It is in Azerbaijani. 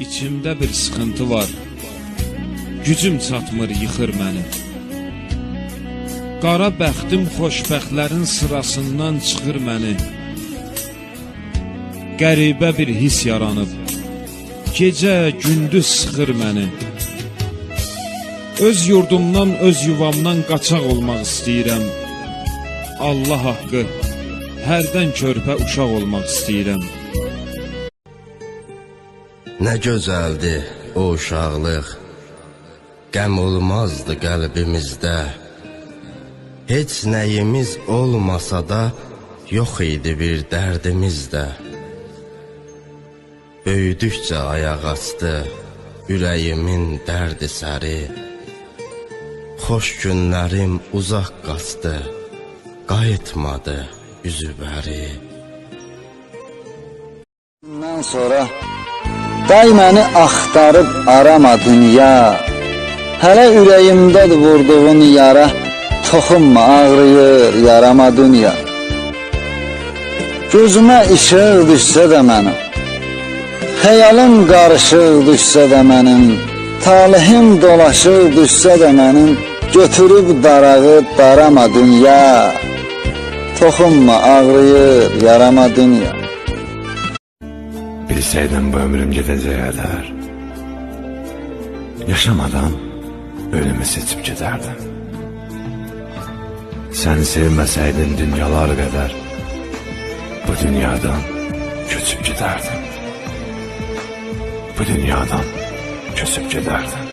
İçimdə bir sıxıntı var. Gücüm çatmır, yıxır məni. Qara bəxtim xoşbəxtlərin sırasından çıxır məni. Qəribə bir his yaranıb. Gecə, gündüz sıxır məni. Öz yurdumdan, öz yuvamdan qaçaq olmaq istəyirəm. Allah haqqı, hərdən körpə uşaq olmaq istəyirəm. Nə gözəldi o uşaqlıq. Qəm olmazdı qəlbimizdə. Heç nəyimiz olmasa da yox idi bir dərdimiz də. Böyüdükcə ayaq açdı ürəyimin dərdi səri. Xoş günlərim uzaq qaçdı. Qayıtmadı üzü bəri. Bundan sonra Day məni axtarıb arama dünya. Hələ ürəyimdədir vurduğun yara Toxunma ağrıyır yarama dünya. Gözümə işıq düşsə də mənim Xəyalım qarışıq düşsə də mənim Talihim dolaşıq düşsə də mənim Götürüb darağı darama dünya. Toxunma ağrıyır yarama dünya Bilseydim bu ömrüm gideceği kadar Yaşamadan ölümü seçip giderdim. Sen sevmeseydin dünyalar kadar Bu dünyadan köçüp giderdim. Bu dünyadan köçüp giderdim